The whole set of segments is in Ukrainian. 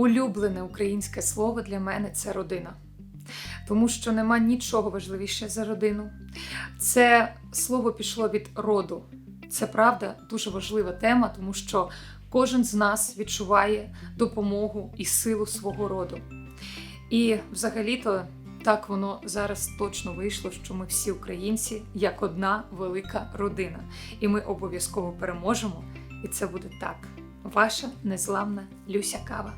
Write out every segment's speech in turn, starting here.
Улюблене українське слово для мене це родина. Тому що нема нічого важливіше за родину. Це слово пішло від роду. Це правда дуже важлива тема, тому що кожен з нас відчуває допомогу і силу свого роду. І взагалі-то так воно зараз точно вийшло, що ми всі українці як одна велика родина. І ми обов'язково переможемо. І це буде так. Ваша незламна Люся Кава.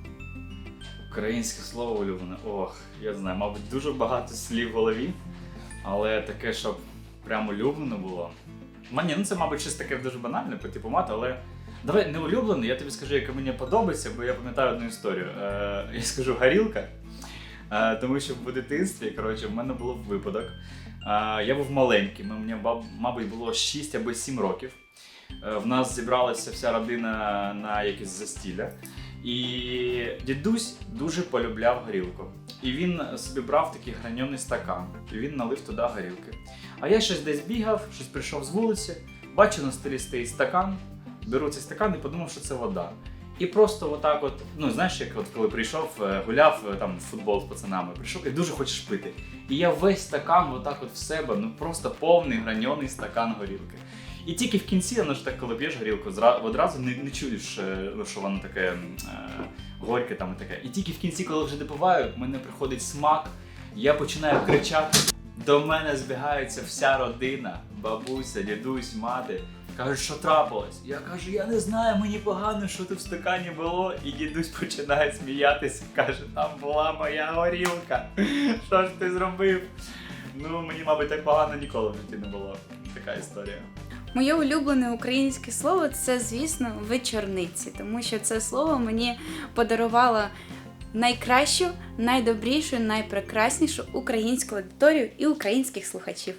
Українське слово улюблене. Ох, я знаю, мабуть, дуже багато слів в голові, але таке, щоб прям улюблене було. Мені, ну це, мабуть, щось таке дуже банальне по типу мати, але давай не улюблене, я тобі скажу, яке мені подобається, бо я пам'ятаю одну історію. Е, я скажу горілка. Е, тому що в дитинстві, коротше, в мене був випадок. Е, я був маленький, мені, мабуть, було 6 або 7 років. Е, в нас зібралася вся родина на якесь застілля. І дідусь дуже полюбляв горілку. І він собі брав такий граньоний стакан, і він налив туди горілки. А я щось десь бігав, щось прийшов з вулиці, бачу на столі стоїть стакан, беру цей стакан і подумав, що це вода. І просто отак, от, ну знаєш, як от коли прийшов, е, гуляв е, там в футбол з пацанами, прийшов і дуже хочеш пити. І я весь стакан отак от в себе, ну просто повний граньоний стакан горілки. І тільки в кінці, ну ж так, коли п'єш горілку, одразу не, не чуєш, е, ну, що воно таке е, горьке там і таке. І тільки в кінці, коли вже допиваю, в мене приходить смак, я починаю кричати. До мене збігається вся родина, бабуся, дідусь, мати. Кажуть, що трапилось? Я кажу, я не знаю, мені погано, що тут в стакані було. І дідусь починає сміятися, каже, там була моя горілка. Що ж ти зробив? Ну, мені, мабуть, так погано ніколи в житті не було. Така історія. Моє улюблене українське слово це, звісно, вечорниці, тому що це слово мені подарувало найкращу, найдобрішу, найпрекраснішу українську аудиторію і українських слухачів.